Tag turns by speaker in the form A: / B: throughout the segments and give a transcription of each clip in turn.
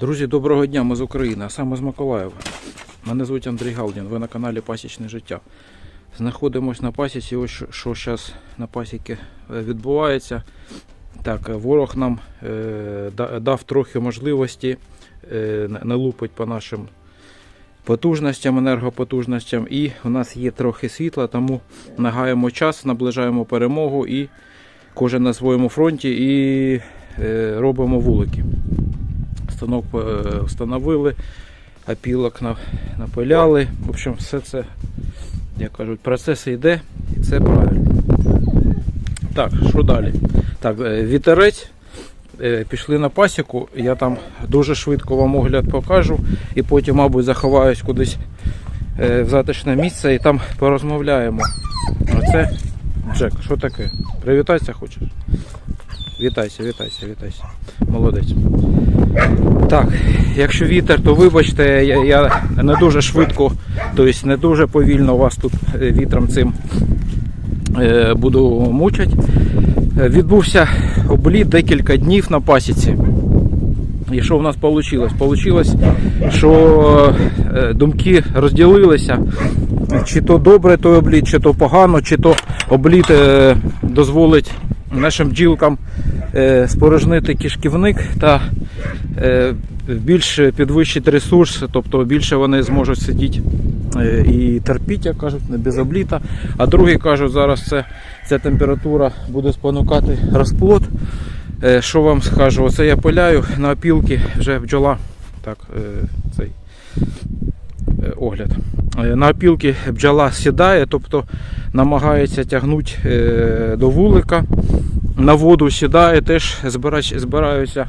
A: Друзі, доброго дня, ми з України, а саме з Миколаєва. Мене звуть Андрій Галдін, ви на каналі Пасічне життя. Знаходимось на пасіці, ось що- зараз на пасіки е, відбувається. Так, е, ворог нам е, дав трохи можливості е, не- по нашим потужностям, енергопотужностям. І у нас є трохи світла, тому нагаємо час, наближаємо перемогу і кожен на своєму фронті і е, робимо вулики. Станок е, встановили, опілок напиляли. В общем, все це, як кажуть, процес йде і це правильно. Так, що далі? Так, е, вітерець. Е, Пішли на пасіку, я там дуже швидко вам огляд покажу і потім, мабуть, заховаюсь кудись е, в затишне місце і там порозмовляємо. Оце Джек, що таке? Привітайся хочеш? Вітайся, вітайся, вітайся. Молодець. Так, якщо вітер, то вибачте, я, я не дуже швидко, тобто не дуже повільно вас тут е, вітром цим е, буду мучити. Е, Відбувся обліт декілька днів на пасіці. І що в нас вийшло? Получилось, що думки розділилися. Чи то добре той обліт, чи то погано, чи то обліт дозволить нашим бджілкам е, спорожнити кишківник та е, більш підвищити ресурс, тобто більше вони зможуть сидіти е, і терпіти, як кажуть, не без обліта. А другі кажуть, зараз це, ця температура буде спонукати розплод. Що вам скажу? Оце я пиляю на опілки, вже бджола. Так, цей огляд. Е, На опілки бджола сідає, тобто намагається тягнути е, до вулика. На воду сідає, теж збираються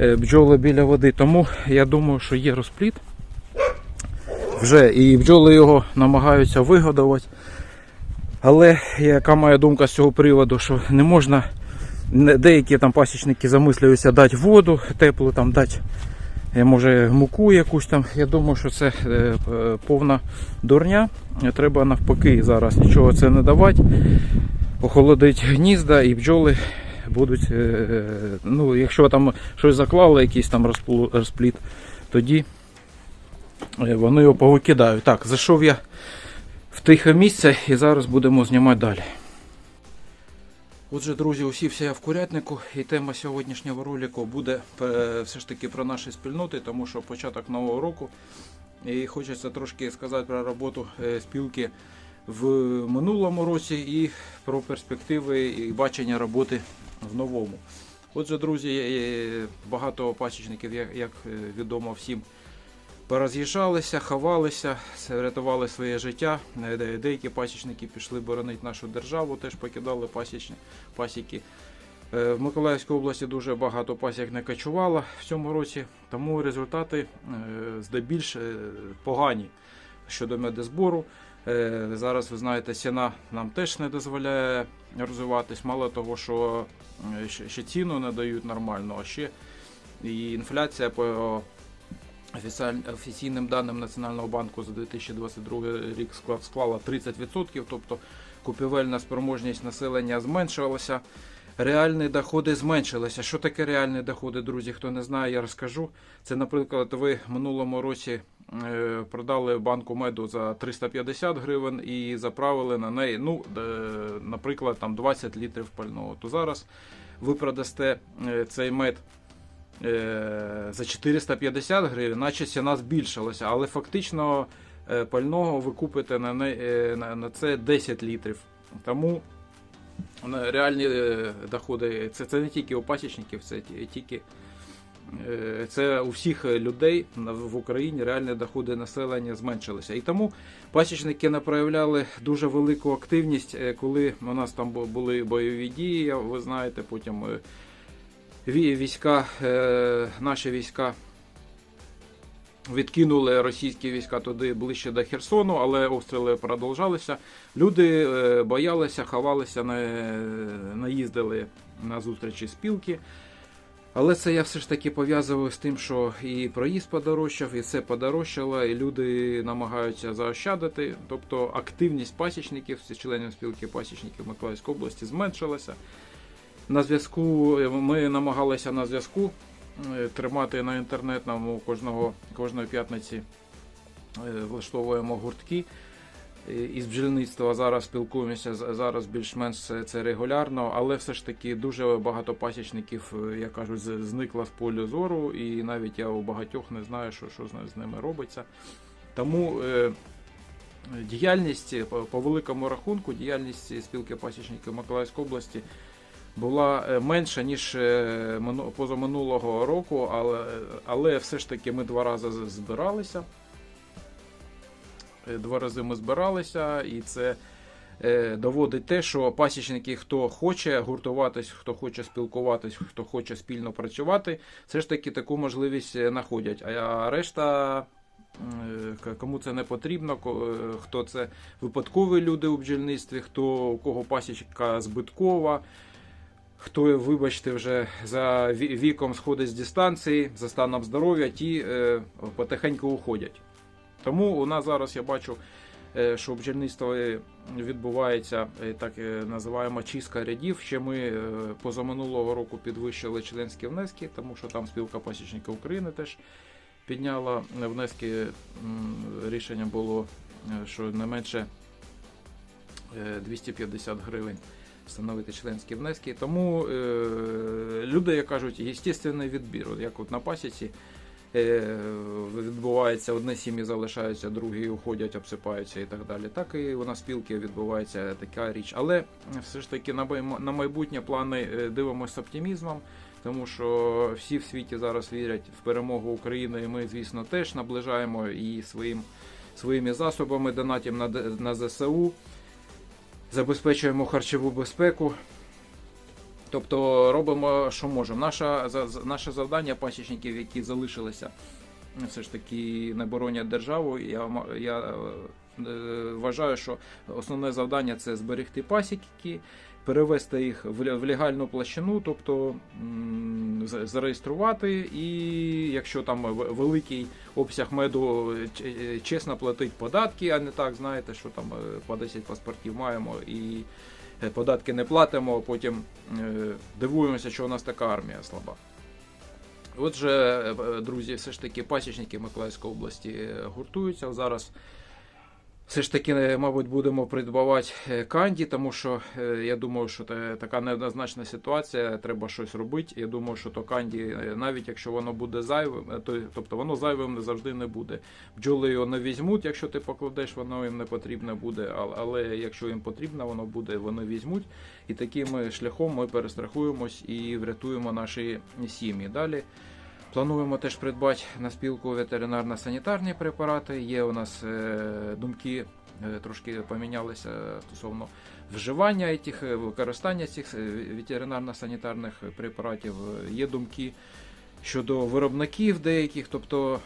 A: е, бджоли біля води. Тому я думаю, що є розпліт. Вже і бджоли його намагаються вигодувати. Але яка моя думка з цього приводу, що не можна, деякі там пасічники замислюються дати воду теплу, там дати може муку якусь там. Я думаю, що це е, е, повна дурня. Треба навпаки зараз нічого це не давати. Охолодить гнізда і бджоли будуть, е, ну, якщо там щось заклали, якийсь там розпліт, тоді е, вони його повикидають. Так, зайшов я в тихе місце і зараз будемо знімати далі. Отже, друзі, усівся я в курятнику, і тема сьогоднішнього ролику буде е, все ж таки про наші спільноти, тому що початок нового року. І хочеться трошки сказати про роботу е, спілки в минулому році і про перспективи і бачення роботи в новому. Отже, друзі, е, багато пасічників, як відомо всім, пороз'їжджалися, ховалися, с- рятували своє життя. Деякі пасічники пішли боронити нашу державу, теж покидали пасічні пасіки. Е, В Миколаївській області дуже багато пасік не кочувало в цьому році, тому результати е, здебільш е, погані щодо медозбору. Е, Зараз ви знаєте, ціна нам теж не дозволяє розвиватись. Мало того, що ще- ціну не дають нормально, а ще і інфляція по офіційним даним Національного банку за 2022 рік склала 30%, тобто купівельна спроможність населення зменшувалася. Реальні доходи зменшилися. Що таке реальні доходи, друзі? Хто не знає, я розкажу. Це, наприклад, ви минулому році е, продали банку меду за 350 гривень і заправили на неї, ну, е, наприклад, там 20 літрів пального. То зараз ви продасте е, цей мед за 450 гривень, наче ціна збільшилася, але фактично е, пального ви купите на, е, на, це 10 літрів. Тому е, реальні е, доходи, це, це не тільки у пасічників, це тільки е, це у всіх людей в Україні реальні доходи населення зменшилися. І тому пасічники не проявляли дуже велику активність, е, коли у нас там були бойові дії, ви знаєте, потім е, війська, е, наші війська відкинули російські війська туди ближче до Херсону, але обстріли продовжалися. Люди е, боялися, ховалися, не на зустрічі спілки. Але це я все ж таки пов'язую з тим, що і проїзд подорожчав, і все подорожчало, і люди намагаються заощадити. Тобто активність пасічників, членів спілки пасічників Миколаївської області зменшилася. На зв'язку ми намагалися на зв'язку е, тримати на інтернетному кожного, кожної п'ятниці е, влаштовуємо гуртки. Е, Із бджільництва зараз спілкуємося зараз більш-менш це, регулярно, але все ж таки дуже багато пасічників, е, як кажуть, зникла з полю зору, і навіть я у багатьох не знаю, що, що з, ними робиться. Тому е, діяльність е, по великому рахунку, діяльність спілки пасічників Миколаївської області була е, менша, ніж е, позаминулого року, але, але все ж таки ми два рази збиралися. Е, Два рази ми збиралися, і це доводить те, що пасічники, хто хоче гуртуватись, хто хоче спілкуватись, хто хоче спільно працювати, все ж таки таку можливість знаходять. А решта, кому це не потрібно, хто це випадкові люди у бджільництві, хто у кого пасічка збиткова. Хто, вибачте, вже за віком сходить з дистанції, за станом здоров'я, ті е, потихеньку уходять. Тому у нас зараз я бачу, е, що в бджільництві відбувається е, так е, називаємо чистка рядів. Ще ми е, позаминулого року підвищили членські внески, тому що там спілка пасічників України теж підняла внески. Рішення було, е, що не менше е, 250 гривень встановити членські внески. Тому е, люди, як кажуть, естественний відбір. От Як от на пасіці е, відбувається одне сім'ї залишаються, другі уходять, обсипаються і так далі. Так і у нас спілки відбувається така річ. Але все ж таки на майбутнє плани е, дивимося з оптимізмом. Тому що всі в світі зараз вірять в перемогу України, і ми, звісно, теж наближаємо і своїм, своїми засобами донатів на, на ЗСУ, забезпечуємо харчову безпеку. Тобто робимо, що можемо. За- наше завдання пасічників, які залишилися, все ж таки не боронять державу. Я, я е, вважаю, що основне завдання це зберегти пасіки, перевести їх в легальну площину, тобто зареєструвати, і якщо там великий обсяг меду чесно платить податки, а не так, знаєте, що там е, по 10 паспортів маємо і е, податки не платимо, а потім е, дивуємося, що у нас така армія слаба. Отже, друзі, все ж таки пасічники Миколаївської області гуртуються. Зараз все ж таки, е, мабуть, будемо придбавати е, канді, тому що е, я думаю, що це така неоднозначна ситуація, треба щось робити. Я думаю, що то канді, навіть якщо воно буде зайвим, то, тобто воно зайвим не завжди не буде. Бджоли його не візьмуть, якщо ти покладеш, воно їм не потрібне буде. Але якщо їм потрібно, воно буде, вони візьмуть. І таким шляхом ми перестрахуємось і врятуємо наші сім'ї. Далі плануємо теж придбати на спілку ветеринарно-санітарні препарати. Є у нас е, думки. е, Трошки помінялися стосовно вживання цих, е, використання цих ветеринарно-санітарних препаратів. Є думки щодо виробників деяких, тобто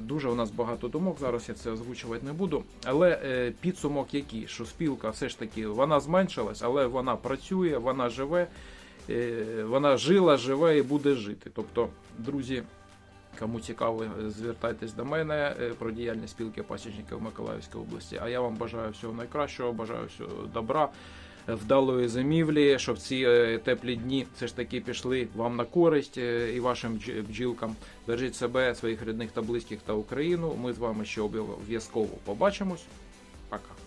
A: дуже у нас багато думок. Зараз я це озвучувати не буду. Але підсумок який, що спілка все ж таки вона зменшилась, але вона працює, вона живе, вона жила, живе і буде жити. Тобто, друзі. Кому цікаво, е, звертайтесь до мене е, про діяльність спілки пасічників Миколаївської області. А я вам бажаю всього найкращого, бажаю всього добра, е, вдалої зимівлі, щоб ці теплі дні все ж таки пішли вам на користь і вашим бджілкам. Бережіть себе, своїх рідних та близьких та Україну. Ми з вами ще обов'язково побачимось. Пока.